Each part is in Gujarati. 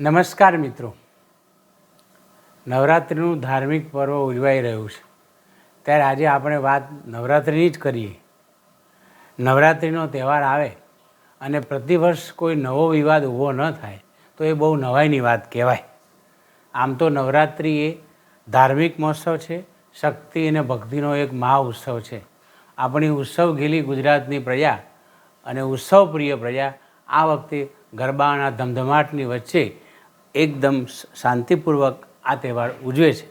નમસ્કાર મિત્રો. નવરાત્રિનું ધાર્મિક પર્વ ઉજવાઈ રહ્યું છે. ત્યારે આજે આપણે વાત નવરાત્રિની જ કરીએ. નવરાત્રિનો તહેવાર આવે અને પ્રતિવર્ષ કોઈ નવો વિવાદ ઊભો ન થાય, તો એ બહુ નવાઈની વાત કહેવાય. આમ તો નવરાત્રિ એ ધાર્મિક મહોત્સવ છે, શક્તિ અને ભક્તિનો એક મહા ઉત્સવ છે. આપણી ઉત્સવ ગેલી ગુજરાતની પ્રજા અને ઉત્સવ પ્રિય પ્રજા આ વખતે ગરબાના ધમધમાટની વચ્ચે એકદમ શાંતિપૂર્વક આ તહેવાર ઉજવે છે.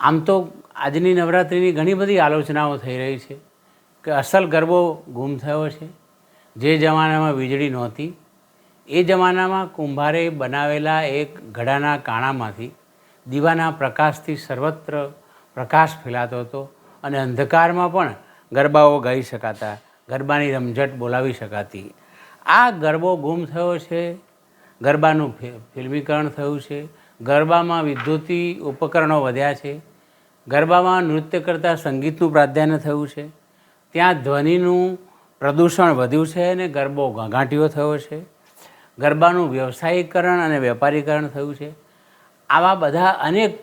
આમ તો આજની નવરાત્રિની ઘણી બધી આલોચનાઓ થઈ રહી છે કે અસલ ગરબો ગુમ થયો છે. જે જમાનામાં વીજળી નહોતી, એ જમાનામાં કુંભારે બનાવેલા એક ઘડાના કાણામાંથી દીવાના પ્રકાશથી સર્વત્ર પ્રકાશ ફેલાતો હતો અને અંધકારમાં પણ ગરબાઓ ગાઈ શકાતા, ગરબાની રમઝટ બોલાવી શકાતી. આ ગરબો ગુમ થયો છે ગરબાનું ફિલ્મીકરણ થયું છે. ગરબામાં વિદ્યુતી ઉપકરણો વધ્યા છે. ગરબામાં નૃત્ય કરતાં સંગીતનું પ્રાધાન્ય થયું છે. ત્યાં ધ્વનિનું પ્રદૂષણ વધ્યું છે અને ગરબો ઘાંઘાટીયો થયો છે. ગરબાનું વ્યવસાયીકરણ અને વેપારીકરણ થયું છે. આવા બધા અનેક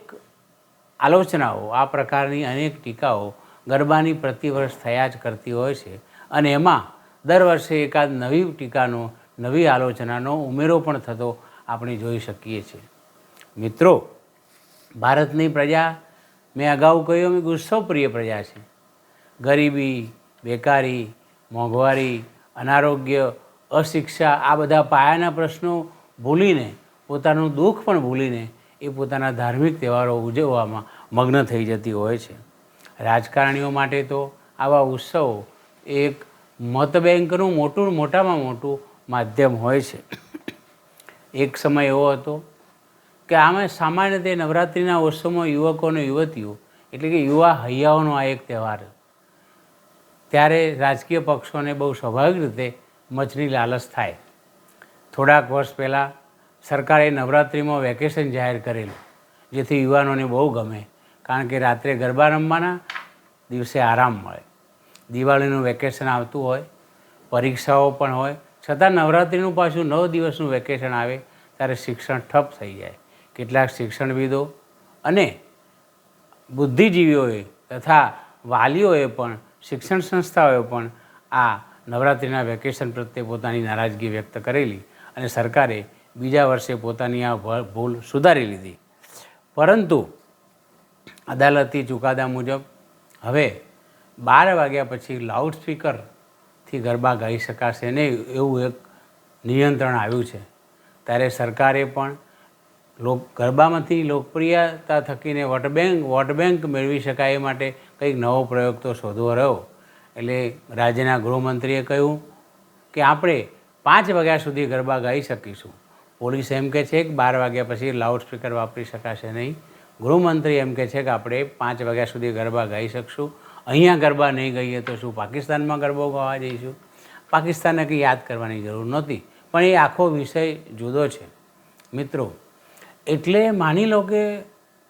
આલોચનાઓ, આ પ્રકારની અનેક ટીકાઓ ગરબાની પ્રતિવર્ષ થયા જ કરતી હોય છે. અને એમાં દર વર્ષે એકાદ નવી ટીકાનો નવી આલોચનાનો ઉમેરો પણ થતો આપણે જોઈ શકીએ છીએ. મિત્રો, ભારતની પ્રજા, મેં અગાઉ કહ્યું એમ ઉત્સવપ્રિય પ્રજા છે. ગરીબી, બેકારી, મોંઘવારી, અનારોગ્ય, અશિક્ષા, આ બધા પાયાના પ્રશ્નો ભૂલીને, પોતાનું દુઃખ પણ ભૂલીને, એ પોતાના ધાર્મિક તહેવારો ઉજવવામાં મગ્ન થઈ જતી હોય છે. રાજકારણીઓ માટે તો આવા ઉત્સવો એક મતબેંકનું મોટું મોટામાં મોટું માધ્યમ હોય છે. એક સમય એવો હતો કે આમાં સામાન્ય રીતે નવરાત્રિના ઉત્સવમાં યુવકો અને યુવતીઓ, એટલે કે યુવા હૈયાઓનો આ એક તહેવાર ત્યારે રાજકીય પક્ષોને બહુ સ્વાભાવિક રીતે મચની લાલચ થાય. થોડાક વર્ષ પહેલાં સરકારે નવરાત્રિમાં વેકેશન જાહેર કરેલું, જેથી યુવાનોને બહુ ગમે, કારણ કે રાત્રે ગરબા રમવાના દિવસે આરામ મળે. દિવાળીનું વેકેશન આવતું હોય, પરીક્ષાઓ પણ હોય છતાં નવરાત્રિનું પાછું નવ દિવસનું વેકેશન આવે, ત્યારે શિક્ષણ ઠપ થઈ જાય. કેટલાક શિક્ષણવિદો અને બુદ્ધિજીવીઓએ તથા વાલીઓએ પણ, શિક્ષણ સંસ્થાઓએ પણ આ નવરાત્રિના વેકેશન પ્રત્યે પોતાની નારાજગી વ્યક્ત કરેલી અને સરકારે બીજા વર્ષે પોતાની આ ભૂલ સુધારી લીધી. પરંતુ અદાલતી ચુકાદા મુજબ હવે બાર વાગ્યા પછી લાઉડસ્પીકરથી ગરબા ગાઈ શકાશે નહીં એવું એક નિયંત્રણ આવ્યું છે. ત્યારે સરકારે પણ લોક ગરબામાંથી લોકપ્રિયતા થકીને વોટ બેંક, વોટ મેળવી શકાય એ માટે કંઈક નવો પ્રયોગ તો શોધવો રહ્યો. એટલે રાજ્યના ગૃહમંત્રીએ કહ્યું કે આપણે પાંચ વાગ્યા સુધી ગરબા ગાઈ શકીશું. પોલીસ એમ કહે છે કે બાર વાગ્યા પછી લાઉડસ્પીકર વાપરી શકાશે નહીં. ગૃહમંત્રી એમ કહે છે કે આપણે પાંચ વાગ્યા સુધી ગરબા ગાઈ શકશું. અહીંયા ગરબા નહીં ગઈએ તો શું? પાકિસ્તાનમાં ગરબો ગાવા જઈશું? પાકિસ્તાનને કંઈ યાદ કરવાની જરૂર નહોતી. પણ એ આખો વિષય જુદો છે. મિત્રો, એટલે માની લો કે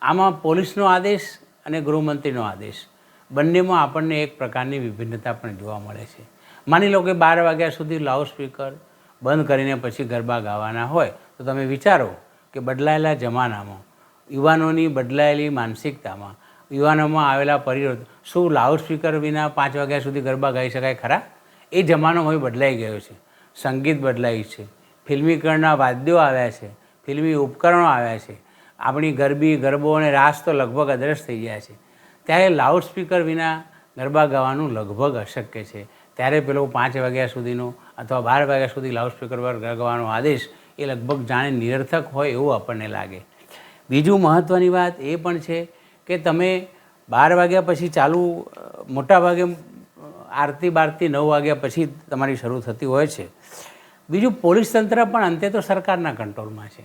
આમાં પોલીસનો આદેશ અને ગૃહમંત્રીનો આદેશ બંનેમાં આપણને એક પ્રકારની વિભિન્નતા પણ જોવા મળે છે. માની લો કે બાર વાગ્યા સુધી લાઉડસ્પીકર બંધ કરીને પછી ગરબા ગાવાના હોય, તો તમે વિચારો કે બદલાયેલા જમાનામાં યુવાનોની બદલાયેલી માનસિકતામાં યુવાનોમાં આવેલા પરિવર્તન શું લાઉડસ્પીકર વિના પાંચ વાગ્યા સુધી ગરબા ગાઈ શકાય ખરા? એ જમાનો હવે બદલાઈ ગયો છે. સંગીત બદલાયું છે. ફિલ્મીકરણના વાદ્યો આવ્યા છે. ફિલ્મી ઉપકરણો આવ્યા છે. આપણી ગરબી, ગરબો અને રાસ તો લગભગ અદ્રશ થઈ ગયા છે. ત્યારે લાઉડસ્પીકર વિના ગરબા ગાવાનું લગભગ અશક્ય છે. ત્યારે પેલો પાંચ વાગ્યા સુધીનો અથવા બાર વાગ્યા સુધી લાઉડસ્પીકર પર ગાવાનો આદેશ એ લગભગ જાણે નિરર્થક હોય એવું આપણને લાગે. બીજું મહત્ત્વની વાત એ પણ છે કે તમે બાર વાગ્યા પછી ચાલુ મોટા ભાગે આરતી બારતી નવ વાગ્યા પછી તમારી શરૂ થતી હોય છે. બીજું પોલીસ તંત્ર પણ અંતે તો સરકારના કંટ્રોલમાં છે.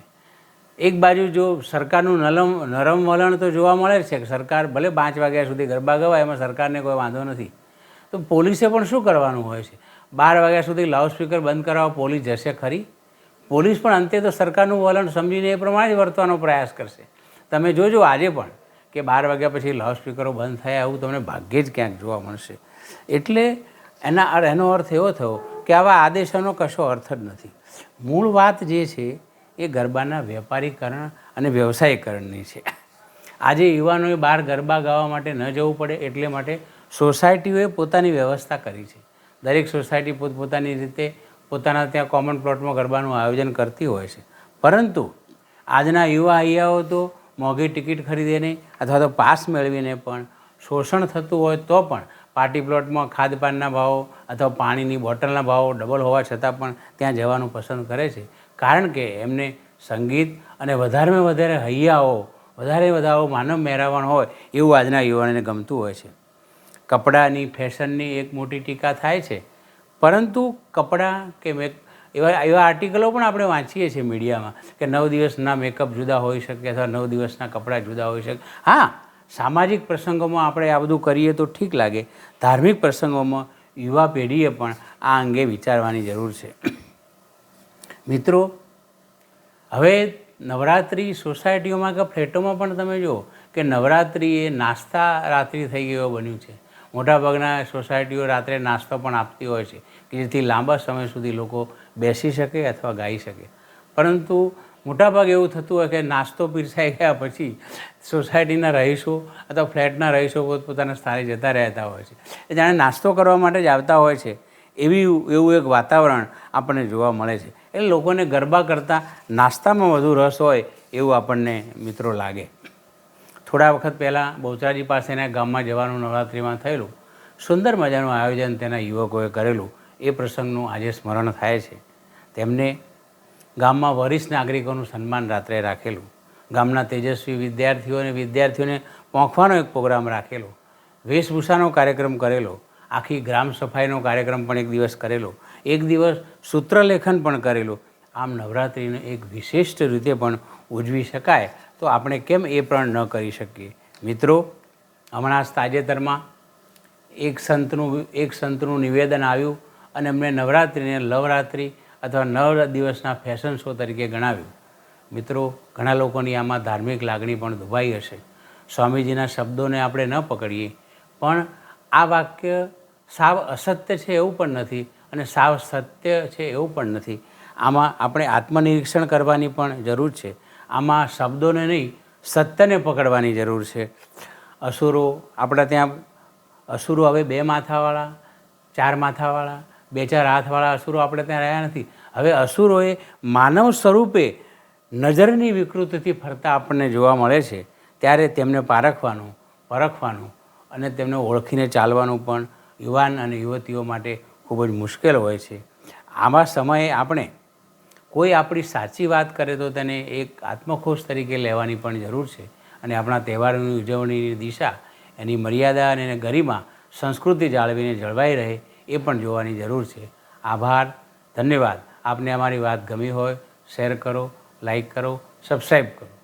એક બાજુ જો સરકારનું નરમ નરમ વલણ તો જોવા મળે છે કે સરકાર ભલે પાંચ વાગ્યા સુધી ગરબા ગવાય, એમાં સરકારને કોઈ વાંધો નથી. તો પોલીસે પણ શું કરવાનું હોય છે? બાર વાગ્યા સુધી લાઉડસ્પીકર બંધ કરાવવા પોલીસ જશે ખરી? પોલીસ પણ અંતે તો સરકારનું વલણ સમજીને એ પ્રમાણે જ વર્તવાનો પ્રયાસ કરશે. તમે જોજો આજે પણ કે બાર વાગ્યા પછી લાઉડસ્પીકરો બંધ થયા એવું તમને ભાગ્યે જ ક્યાંક જોવા મળશે. એટલે એના એનો અર્થ એવો થયો કે આવા આદેશોનો કશો અર્થ જ નથી. મૂળ વાત જે છે એ ગરબાના વેપારીકરણ અને વ્યવસાયીકરણની છે. આજે યુવાનોએ બહાર ગરબા ગાવા માટે ન જવું પડે એટલે માટે સોસાયટીઓએ પોતાની વ્યવસ્થા કરી છે. દરેક સોસાયટી પોતપોતાની રીતે પોતાના ત્યાં કોમન પ્લોટમાં ગરબાનું આયોજન કરતી હોય છે. પરંતુ આજના યુવા અહીંયાઓ તો મોંઘી ટિકિટ ખરીદીને અથવા તો પાસ મેળવીને પણ શોષણ થતું હોય તો પણ પાર્ટી પ્લોટમાં ખાદપાનના ભાવો અથવા પાણીની બોટલના ભાવો ડબલ હોવા છતાં પણ ત્યાં જવાનું પસંદ કરે છે. કારણ કે એમને સંગીત અને વધારેમાં વધારે હૈયાઓ, વધારે વધારે માનવ મહેરાવણ હોય એવું આજના યુવાનોને ગમતું હોય છે. કપડાની ફેશનની એક મોટી ટીકા થાય છે. પરંતુ કપડાં કે મેક એવા એવા આર્ટિકલો પણ આપણે વાંચીએ છીએ મીડિયામાં કે નવ દિવસના મેકઅપ જુદા હોઈ શકે અથવા નવ દિવસના કપડાં જુદા હોઈ શકે. હા, સામાજિક પ્રસંગોમાં આપણે આ બધું કરીએ તો ઠીક લાગે. ધાર્મિક પ્રસંગોમાં યુવા પેઢીએ પણ આ અંગે વિચારવાની જરૂર છે. મિત્રો, હવે નવરાત્રિ સોસાયટીઓમાં કે ફ્લેટોમાં પણ તમે જુઓ કે નવરાત્રિ એ નાસ્તા રાત્રિ થઈ ગયો બન્યું છે. મોટાભાગના સોસાયટીઓ રાત્રે નાસ્તો પણ આપતી હોય છે કે જેથી લાંબા સમય સુધી લોકો બેસી શકે અથવા ગાઈ શકે. પરંતુ મોટાભાગે એવું થતું હોય કે નાસ્તો પીરસાઈ ગયા પછી સોસાયટીના રહીશો અથવા ફ્લેટના રહીશો પોતપોતાના સ્થાને જતા રહેતા હોય છે. એ જાણે નાસ્તો કરવા માટે જ આવતા હોય છે. એવી એવું એક વાતાવરણ આપણને જોવા મળે છે. એટલે લોકોને ગરબા કરતાં નાસ્તામાં વધુ રસ હોય એવું આપણને મિત્રો લાગે. થોડા વખત પહેલાં બહુચરાજી પાસેના ગામમાં જવાનું નવરાત્રિમાં થયેલું, સુંદર મજાનું આયોજન તેના યુવકોએ કરેલું, એ પ્રસંગનું આજે સ્મરણ થાય છે. તેમને ગામમાં વરિષ્ઠ નાગરિકોનું સન્માન રાત્રે રાખેલું, ગામના તેજસ્વી વિદ્યાર્થીઓ અને વિદ્યાર્થીઓને પહોંચવાનો એક પ્રોગ્રામ રાખેલો, વેશભૂષાનો કાર્યક્રમ કરેલો, આખી ગ્રામ સફાઈનો કાર્યક્રમ પણ એક દિવસ કરેલો, એક દિવસ સૂત્રલેખન પણ કરેલું. આમ નવરાત્રિને એક વિશિષ્ટ રીતે પણ ઉજવી શકાય તો આપણે કેમ એ પણ ન કરી શકીએ? મિત્રો, હમણાં તાજેતરમાં એક સંતનું એક સંતનું નિવેદન આવ્યું અને એમણે નવરાત્રિને લવરાત્રિ અથવા નવ દિવસના ફેશન શો તરીકે ગણાવ્યું. મિત્રો, ઘણા લોકોની આમાં ધાર્મિક લાગણી પણ દુભાઈ હશે. સ્વામીજીના શબ્દોને આપણે ન પકડીએ. પણ આ વાક્ય સાવ અસત્ય છે એવું પણ નથી અને સાવ સત્ય છે એવું પણ નથી. આમાં આપણે આત્મનિરીક્ષણ કરવાની પણ જરૂર છે. આમાં શબ્દોને નહીં, સત્યને પકડવાની જરૂર છે. અસુરો, આપણા ત્યાં અસુરો હવે બે માથાવાળા, ચાર માથાવાળા, બે ચાર હાથવાળા અસુરો આપણે ત્યાં રહ્યા નથી. હવે અસુરોએ માનવ સ્વરૂપે નજરની વિકૃતિથી ફરતા આપણને જોવા મળે છે. ત્યારે તેમને પારખવાનું, પરખવાનું અને તેમને ઓળખીને ચાલવાનું પણ યુવાન અને યુવતીઓ માટે ખૂબ જ મુશ્કેલ હોય છે. આવા સમયે આપણે કોઈ આપણી સાચી વાત કરે તો તેને એક આત્મખોશ તરીકે લેવાની પણ જરૂર છે. અને આપણા તહેવારોની ઉજવણીની દિશા, એની મર્યાદા અને એની ગરિમા સંસ્કૃતિ જાળવીને જળવાઈ રહે એ પણ જોવાની જરૂર છે. આભાર, ધન્યવાદ. આપને અમારી વાત ગમી હોય, શેર કરો, લાઈક કરો સબસ્ક્રાઈબ કરો.